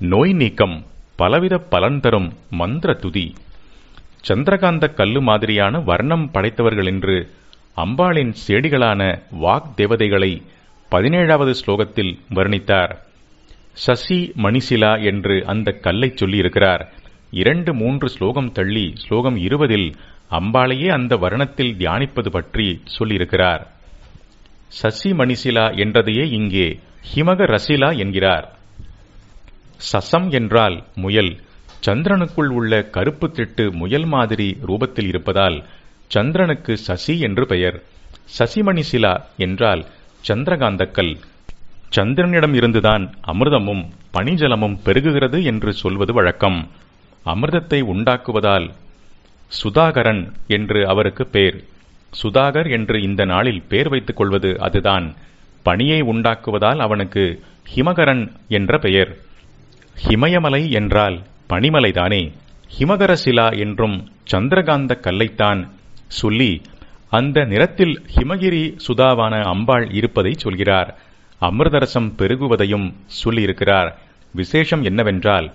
நோய் நீக்கம் பலவித பலன் தரும் மந்திர துதி சந்திரகாந்த கல்லு மாதிரியான வர்ணம் படைத்தவர்கள் என்று அம்பாளின் சேடிகளான வாக் தேவதைகளை பதினேழாவது ஸ்லோகத்தில் வர்ணித்தார். சசி மணிசிலா என்று அந்த கல்லை சொல்லியிருக்கிறார். இரண்டு மூன்று ஸ்லோகம் தள்ளி ஸ்லோகம் இருபதில் அம்பாளையே அந்த வர்ணத்தில் தியானிப்பது பற்றி சொல்லியிருக்கிறார். சசி மணிசிலா என்றதையே இங்கே ஹிமக ரசிலா என்கிறார். சசம் என்றால் முயல். சந்திரனுக்குள் உள்ள கருப்பு திட்டு முயல் மாதிரி ரூபத்தில் இருப்பதால் சந்திரனுக்கு சசி என்று பெயர். சசிமணி சிலா என்றால் சந்திரகாந்தக்கல். சந்திரனிடம் இருந்துதான் அமிர்தமும் பனிஜலமும் பெருகுகிறது என்று சொல்வது வழக்கம். அமிர்தத்தை உண்டாக்குவதால் சுதாகரன் என்று அவருக்கு பேர். சுதாகர் என்று இந்த நாளில் பேர் வைத்துக் கொள்வது அதுதான். பனியை உண்டாக்குவதால் அவனுக்கு ஹிமகரன் என்ற பெயர். ஹிமயமலை என்றால் பனிமலைதானே? ஹிமகரசிலா என்றும் சந்திரகாந்த கல்லைத்தான் சொல்லி அந்த நிறத்தில் ஹிமகிரி சுதாவான அம்பாள் இருப்பதை சொல்கிறார். அமிர்தரசம் பெருகுவதையும் சொல்லியிருக்கிறார். விசேஷம் என்னவென்றால்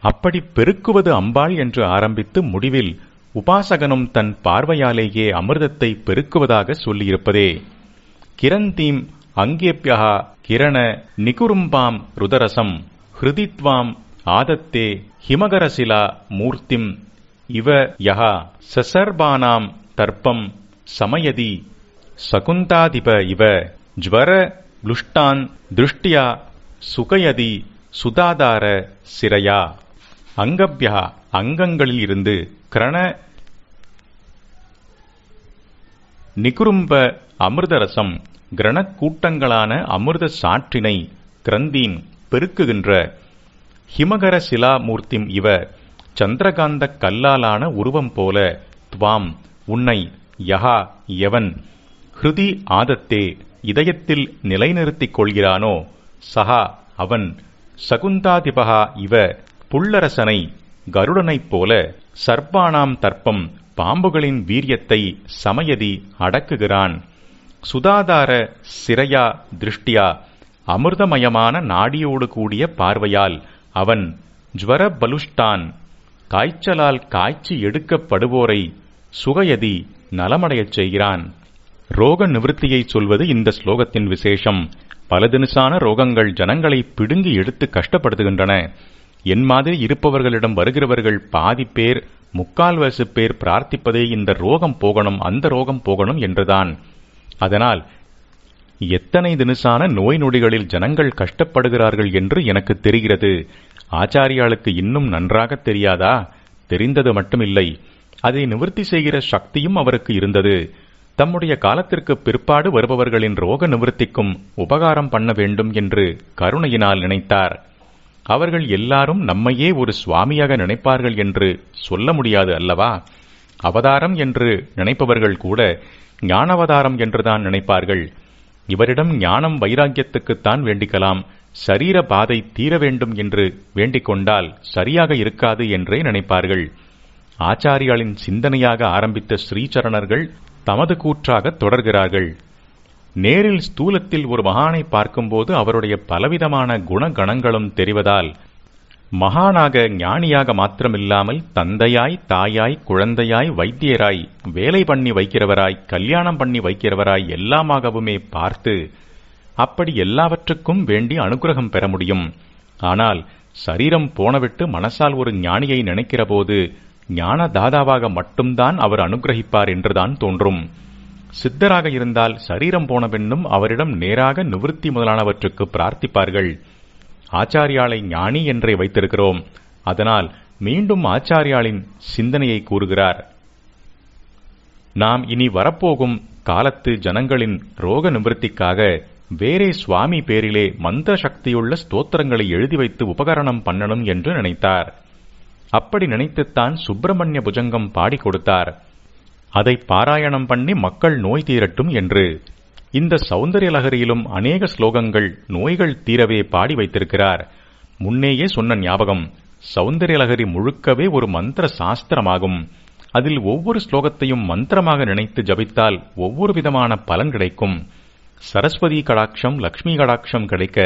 அப்படி பெருக்குவது அம்பாள் என்று ஆரம்பித்து முடிவில் உபாசகனும் தன் பார்வையாலேயே அமிர்தத்தை பெருக்குவதாக சொல்லியிருப்பதே. கிரந்தீம் அங்கேப்யா கிரண நிகுரும்பாம் ருதரசம். ஹிருதித்வாம் ஆதத்தே ஹிமகரசிலா மூர்த்திம் இவ யஹா சசர்பானாம் தர்ப்பம் சமயதி சகுந்தாதிப இவ ஜ்வர லுஷ்டான் திருஷ்டியா சுகயதி சுதாதார சிரையா. அங்கப்யா அங்கங்களில் இருந்து கிரண நிகுரும்ப அமிர்தரசம் கிரணக்கூட்டங்களான அமிர்த சாற்றினை கிரந்தீன் பெருக்குகின்ற ஹிமகர சிலாமூர்த்திம் இவ சந்திரகாந்த கல்லாலான உருவம் போல துவாம் உன்னை யஹா எவன் ஹிருதி ஆதத்தே இதயத்தில் நிலைநிறுத்திக் கொள்கிறானோ சஹா அவன் சகுந்தாதிபகா இவ புல்லரசனை கருடனைப் போல சர்ப்பானாம் தர்ப்பம் பாம்புகளின் வீரியத்தை சமயதி அடக்குகிறான். சுதாதார சிரையா திருஷ்டியா அமிர்தமயமான நாடியோடு கூடிய பார்வையால் அவன் ஜுவர பலுஷ்டான் காய்ச்சலால் காய்ச்சி எடுக்கப்படுவோரை சுகயதி நலமடையச் செய்கிறான். ரோக நிவர்த்தியை சொல்வது இந்த ஸ்லோகத்தின் விசேஷம். பல தினசான ரோகங்கள் ஜனங்களை பிடுங்கி எடுத்து கஷ்டப்படுத்துகின்றன. என் மாதிரி இருப்பவர்களிடம் வருகிறவர்கள் பாதி பேர் முக்கால்வாசி பேர் பிரார்த்திப்பதே இந்த ரோகம் போகணும் அந்த ரோகம் போகணும் என்றுதான். அதனால் எத்தனை தினுசான நோய் நொடிகளில் ஜனங்கள் கஷ்டப்படுகிறார்கள் என்று எனக்கு தெரிகிறது. ஆச்சாரியாளுக்கு இன்னும் நன்றாக தெரியாதா? தெரிந்தது மட்டுமில்லை. அதை நிவர்த்தி செய்கிற சக்தியும் அவருக்கு இருந்தது. தம்முடைய காலத்திற்கு பிற்பாடு வருபவர்களின் ரோக நிவர்த்திக்கும் உபகாரம் பண்ண வேண்டும் என்று கருணையினால் நினைத்தார். அவர்கள் எல்லாரும் நம்மையே ஒரு சுவாமியாக நினைப்பார்கள் என்று சொல்ல முடியாது அல்லவா? அவதாரம் என்று நினைப்பவர்கள் கூட ஞானவதாரம் என்றுதான் நினைப்பார்கள். இவரிடம் ஞானம் வைராக்கியத்துக்குத்தான் வேண்டிக்கலாம். சரீர பாதை தீர வேண்டும் என்று வேண்டிக் கொண்டால் சரியாக இருக்காது என்றே நினைப்பார்கள். ஆச்சாரியாளின் சிந்தனையாக ஆரம்பித்த ஸ்ரீசரணர்கள் தமது கூற்றாக தொடர்கிறார்கள். நேரில் ஸ்தூலத்தில் ஒரு மகானை பார்க்கும்போது அவருடைய பலவிதமான குணகணங்களும் தெரிவதால் மகானாக ஞானியாக மாத்திரமில்லாமல் தந்தையாய் தாயாய் குழந்தையாய் வைத்தியராய் வேலை பண்ணி வைக்கிறவராய் கல்யாணம் பண்ணி வைக்கிறவராய் எல்லாமாகவுமே பார்த்து அப்படி எல்லாவற்றுக்கும் வேண்டி அனுகிரகம் பெற முடியும். ஆனால் சரீரம் போனவிட்டு மனசால் ஒரு ஞானியை நினைக்கிறபோது ஞான தாதாவாக மட்டும்தான் அவர் அனுகிரகிப்பார் என்றுதான் தோன்றும். சித்தராக இருந்தால் சரீரம் போன பின்னும் அவரிடம் நேராக நிவிருத்தி முதலானவற்றுக்கு பிரார்த்திப்பார்கள். ஆச்சாரியாளை ஞானி என்றே வைத்திருக்கிறோம். அதனால் மீண்டும் ஆச்சாரியாளின் சிந்தனையை கூறுகிறார். நாம் இனி வரப்போகும் காலத்து ஜனங்களின் ரோக நிவர்த்திக்காக வேறே சுவாமி பேரிலே மந்திர சக்தியுள்ள ஸ்தோத்திரங்களை எழுதி வைத்து உபகரணம் பண்ணணும் என்று நினைத்தார். அப்படி நினைத்துத்தான் சுப்பிரமணிய புஜங்கம் பாடிக் கொடுத்தார். அதை பாராயணம் பண்ணி மக்கள் நோய் தீரட்டும் என்று இந்த சௌந்தரிய லகரியிலும் அநேக ஸ்லோகங்கள் நோய்கள் தீரவே பாடி வைத்திருக்கிறார். முன்னேயே சொன்ன ஞாபகம் சௌந்தரிய லகரி முழுக்கவே ஒரு மந்திர சாஸ்திரமாகும். அதில் ஒவ்வொரு ஸ்லோகத்தையும் மந்திரமாக நினைத்து ஜபித்தால் ஒவ்வொரு விதமான பலன் கிடைக்கும். சரஸ்வதி கடாட்சம் லக்ஷ்மி கடாட்சம் கிடைக்க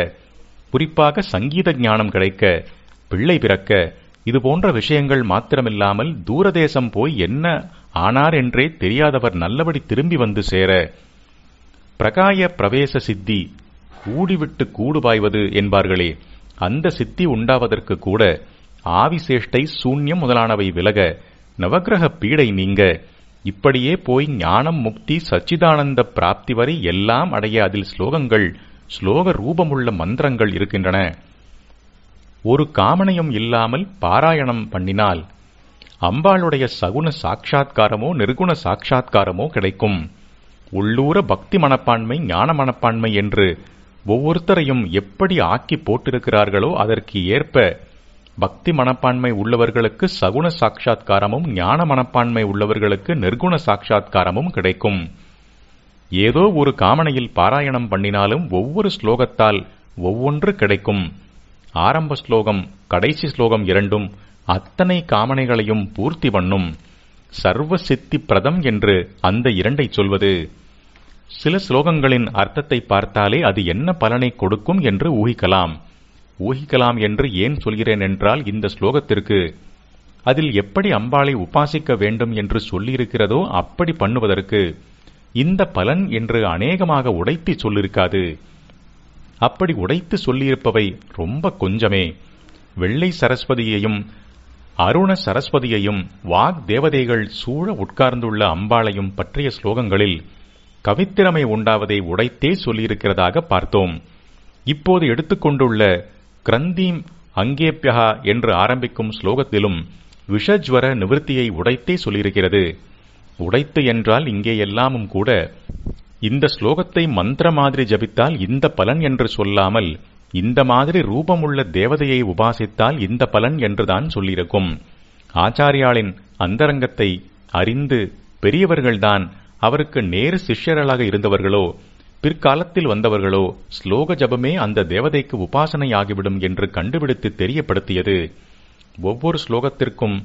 குறிப்பாக சங்கீத ஞானம் கிடைக்க பிள்ளை பிறக்க இது போன்ற விஷயங்கள் மாத்திரமில்லாமல் தூரதேசம் போய் என்ன ஆனார் என்றே தெரியாதவர் நல்லபடி திரும்பி வந்து சேர பிரகாய பிரவேச சித்தி கூடிவிட்டு கூடுபாய்வது என்பார்களே. அந்த சித்தி உண்டாவதற்கு கூட ஆவிசேஷ்டை சூன்யம் முதலானவை விலக நவகிரக பீடை நீங்க. இப்படியே போய் ஞானம் முக்தி சச்சிதானந்த பிராப்தி வரை எல்லாம் அடைய அதில் ஸ்லோகங்கள் ஸ்லோக ரூபமுள்ள மந்திரங்கள் இருக்கின்றன. ஒரு காமனையும் இல்லாமல் பாராயணம் பண்ணினால் அம்பாளுடைய சகுன சாட்சா்காரமோ நிர்குண சாட்சா்காரமோ கிடைக்கும். உள்ளூர பக்தி மனப்பான்மை ஞான மனப்பான்மை என்று ஒவ்வொருத்தரையும் எப்படி ஆக்கி போட்டிருக்கிறார்களோ அதற்கு ஏற்ப பக்தி மனப்பான்மை உள்ளவர்களுக்கு சகுண சாட்சா்காரமும் ஞான மனப்பான்மை உள்ளவர்களுக்கு நிர்குண சாட்சா்காரமும் கிடைக்கும். ஏதோ ஒரு காமனையில் பாராயணம் பண்ணினாலும் ஒவ்வொரு ஸ்லோகத்தால் ஒவ்வொன்று கிடைக்கும். ஆரம்ப ஸ்லோகம் கடைசி ஸ்லோகம் இரண்டும் அத்தனை காமனைகளையும் பூர்த்தி பண்ணும். சர்வ சித்தி பிரதம் என்று அந்த இரண்டை சொல்வது. சில ஸ்லோகங்களின் அர்த்தத்தை பார்த்தாலே அது என்ன பலனை கொடுக்கும் என்று ஊகிக்கலாம். ஊகிக்கலாம் என்று ஏன் சொல்கிறேன் என்றால் இந்த ஸ்லோகத்திற்கு அதில் எப்படி அம்பாளை உபாசிக்க வேண்டும் என்று சொல்லியிருக்கிறதோ அப்படி பண்ணுவதற்கு இந்த பலன் என்று அநேகமாக உடைத்து சொல்லிருக்காது. அப்படி உடைத்து சொல்லியிருப்பவை ரொம்ப கொஞ்சமே. வெள்ளை சரஸ்வதியையும் அருண சரஸ்வதியையும் வாக் தேவதைகள் சூழ உட்கார்ந்துள்ள அம்பாளையும் பற்றிய ஸ்லோகங்களில் கவித்திறமை உண்டாவதை உடைத்தே சொல்லியிருக்கிறதாக பார்த்தோம். இப்போது எடுத்துக்கொண்டுள்ள கிரந்தீம் அங்கேப்யகா என்று ஆரம்பிக்கும் ஸ்லோகத்திலும் விஷஜ்வர நிவர்த்தியை உடைத்தே சொல்லியிருக்கிறது. உடைத்து என்றால் இங்கே எல்லாமும் கூட இந்த ஸ்லோகத்தை மந்திர மாதிரி ஜபித்தால் இந்த பலன் என்று சொல்லாமல் இந்த மாதிரி ரூபமுள்ள தேவதையை உபாசித்தால் இந்த பலன் என்றுதான் சொல்லியிருக்கும். ஆச்சாரியாளின் அந்தரங்கத்தை அறிந்து பெரியவர்கள்தான் அவருக்கு நேரு சிஷ்யர்களாக இருந்தவர்களோ பிற்காலத்தில் வந்தவர்களோ ஸ்லோக ஜபமே அந்த தேவதைக்கு உபாசனை ஆகிவிடும் என்று கண்டுபிடித்து தெரியப்படுத்தியது. ஒவ்வொரு ஸ்லோகத்திற்கும்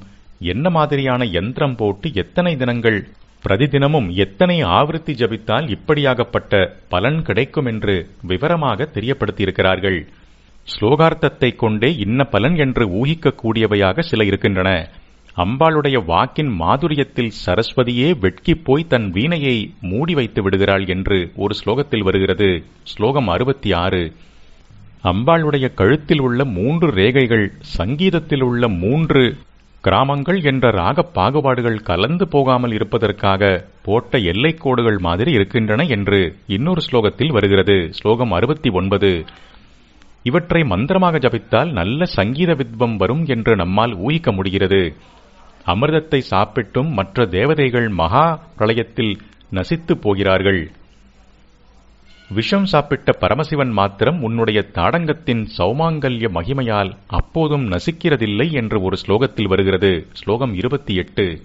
என்ன மாதிரியான யந்திரம் போட்டு எத்தனை தினங்கள் பிரதிதினமும் எத்தனை ஆவிருத்தி ஜபித்தால் இப்படியாகப்பட்ட பலன் கிடைக்கும் என்று விவரமாக தெரியப்படுத்தியிருக்கிறார்கள். ஸ்லோகார்த்தத்தை கொண்டே இன்ன பலன் என்று ஊகிக்கக்கூடியவையாக சில இருக்கின்றன. அம்பாளுடைய வாக்கின் மாதுரியத்தில் சரஸ்வதியே வெட்கிப் போய் தன் வீணையை மூடி வைத்து விடுகிறாள் என்று ஒரு ஸ்லோகத்தில் வருகிறது. ஸ்லோகம் அறுபத்தி ஆறு அம்பாளுடைய கழுத்தில் உள்ள மூன்று ரேகைகள் சங்கீதத்தில் உள்ள மூன்று கிராமங்கள் என்ற ராக பாகுபாடுகள் கலந்து போகாமல் இருப்பதற்காக போட்ட எல்லைக்கோடுகள் மாதிரி இருக்கின்றன என்று இன்னொரு ஸ்லோகத்தில் வருகிறது. ஸ்லோகம் அறுபத்தி ஒன்பது. இவற்றை மந்திரமாக ஜபித்தால் நல்ல சங்கீத வித்வம் வரும் என்று நம்மால் ஊகிக்க முடிகிறது. அமிர்தத்தை சாப்பிட்டும் மற்ற தேவதைகள் மகா பிரளயத்தில் நசித்து போகிறார்கள். விஷம் சாப்பிட்ட பரமசிவன் மாத்திரம் உன்னுடைய தாடங்கத்தின் சௌமாங்கல்ய மகிமையால் அப்போதும் நசிக்கிறதில்லை என்று ஒரு ஸ்லோகத்தில் வருகிறது. ஸ்லோகம் இருபத்தி எட்டு.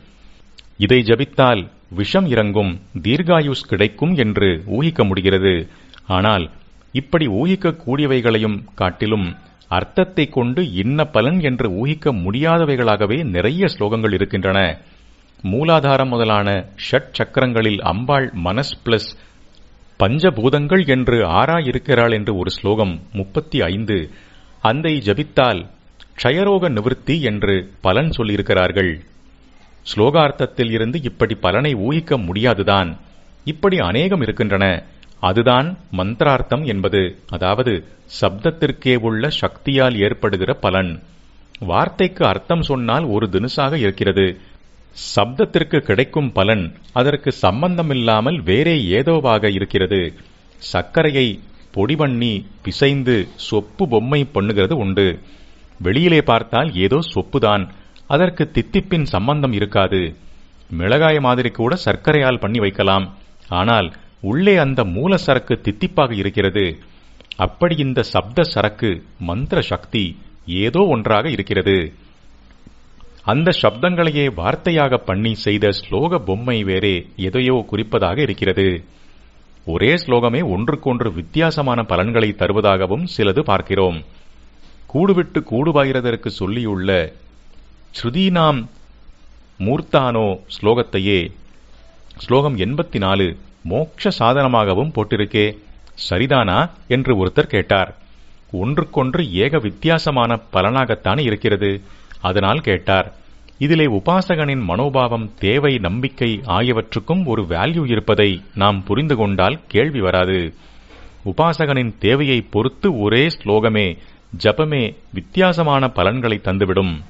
இதை ஜபித்தால் விஷம் இறங்கும் தீர்காயுஸ் கிடைக்கும் என்று ஊகிக்க முடிகிறது. ஆனால் இப்படி ஊகிக்கக்கூடியவைகளையும் காட்டிலும் அர்த்தத்தை கொண்டு இன்ன பலன் என்று ஊகிக்க முடியாதவைகளாகவே நிறைய ஸ்லோகங்கள் இருக்கின்றன. மூலாதாரம் முதலான ஷட் சக்கரங்களில் அம்பாள் மனஸ் பிளஸ் பஞ்சபூதங்கள் என்று ஆறா இருக்கிறாள் என்று ஒரு ஸ்லோகம் முப்பத்தி ஐந்து. அந்தை ஜபித்தால் க்ஷயரோக நிவர்த்தி என்று பலன் சொல்லியிருக்கிறார்கள். ஸ்லோகார்த்தத்தில் இருந்து இப்படி பலனை ஊகிக்க முடியாதுதான். இப்படி அநேகம் இருக்கின்றன. அதுதான் மந்திரார்த்தம் என்பது. அதாவது சப்தத்திற்கே உள்ள சக்தியால் ஏற்படுகிற பலன். வார்த்தைக்கு அர்த்தம் சொன்னால் ஒரு தினுசாக இருக்கிறது. சப்தத்திற்கு கிடைக்கும் பலன் அதற்கு சம்பந்தமில்லாமல் வேறே ஏதோவாக இருக்கிறது. சர்க்கரையை பொடி பண்ணி பிசைந்து சொப்பு பொம்மை பண்ணுகிறது உண்டு. வெளியிலே பார்த்தால் ஏதோ சொப்புதான். அதற்கு தித்திப்பின் சம்பந்தம் இருக்காது. மிளகாய மாதிரி கூட சர்க்கரையால் பண்ணி வைக்கலாம். ஆனால் உள்ளே அந்த மூல சரக்கு தித்திப்பாக இருக்கிறது. அப்படி இந்த சப்த சரக்கு மந்திர சக்தி ஏதோ ஒன்றாக இருக்கிறது. அந்த சப்தங்களையே வார்த்தையாக பண்ணி செய்த ஸ்லோக பொம்மை வேறே எதையோ குறிப்பதாக இருக்கிறது. ஒரே ஸ்லோகமே ஒன்றுக்கொன்று வித்தியாசமான பலன்களை தருவதாகவும் சிலது பார்க்கிறோம். கூடுவிட்டு கூடுபாயிரதற்கு சொல்லியுள்ள ஸ்ருதீனாம் மூர்த்தானோ ஸ்லோகத்தையே ஸ்லோகம் எண்பத்தி நாலு மோட்ச சாதனமாகவும் போட்டிருக்கே. சரிதானா? என்று ஒருத்தர் கேட்டார். ஒன்றுக்கொன்று ஏக வித்தியாசமான பலனாகத்தான் இருக்கிறது. அதனால் கேட்டார். இதிலே உபாசகனின் மனோபாவம் தேவை நம்பிக்கை ஆகியவற்றுக்கும் ஒரு வேல்யூ இருப்பதை நாம் புரிந்து கொண்டால் கேள்வி வராது. உபாசகனின் தேவையை பொறுத்து ஒரே ஸ்லோகமே ஜபமே வித்தியாசமான பலன்களை தந்துவிடும்.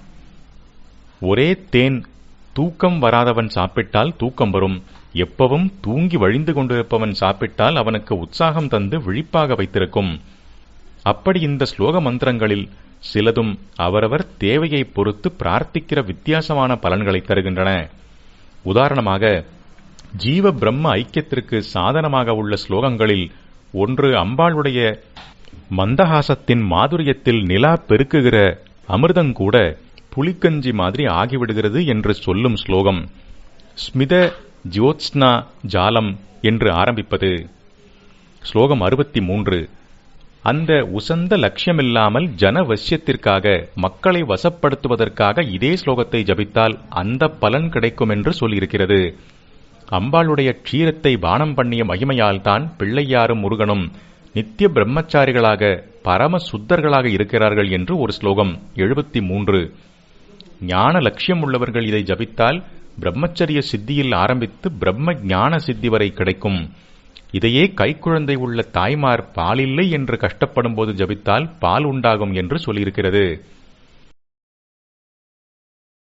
ஒரே தேன் தூக்கம் வராதவன் சாப்பிட்டால் தூக்கம் வரும். எப்பவும் தூங்கி வழிந்து கொண்டிருப்பவன் சாப்பிட்டால் அவனுக்கு உற்சாகம் தந்து விழிப்பாக வைத்திருக்கும். அப்படி இந்த ஸ்லோக மந்திரங்களில் சிலதும் அவரவர் தேவையை பொறுத்து பிரார்த்திக்கிற வித்தியாசமான பலன்களை தருகின்றன. உதாரணமாக ஜீவ பிரம்ம ஐக்கியத்திற்கு சாதனமாக உள்ள ஸ்லோகங்களில் ஒன்று அம்பாளுடைய மந்தஹாசத்தின் மாதுரியத்தில் நிலா பெருக்குகிற அமிர்தங்கூட புலிக்கஞ்சி மாதிரி ஆகிவிடுகிறது என்று சொல்லும் ஸ்லோகம். ஸ்மித ஜோத்ஸ்னா ஜாலம் என்று ஆரம்பிப்பது. ஸ்லோகம் அறுபத்தி மூன்று அந்த உசந்த லட்சியமில்லாமல் ஜனவசியத்திற்காக மக்களை வசப்படுத்துவதற்காக இதே ஸ்லோகத்தை ஜபித்தால் அந்த பலன் கிடைக்கும் என்று சொல்லியிருக்கிறது. அம்பாளுடைய க்ஷீரத்தை பானம் பண்ணிய மகிமையால் தான் பிள்ளையாரும் முருகனும் நித்திய பிரம்மச்சாரிகளாக பரம சுத்தர்களாக இருக்கிறார்கள் என்று ஒரு ஸ்லோகம் எழுபத்தி மூன்று ஞான லட்சியம் உள்ளவர்கள் இதை ஜபித்தால் பிரம்மச்சரிய சித்தியில் ஆரம்பித்து பிரம்ம ஞான சித்தி வரை கிடைக்கும். இதையே கைக்குழந்தை உள்ள தாய்மார் பாலில்லை என்று கஷ்டப்படும் போது ஜபித்தால் பால் உண்டாகும் என்று சொல்லியிருக்கிறது.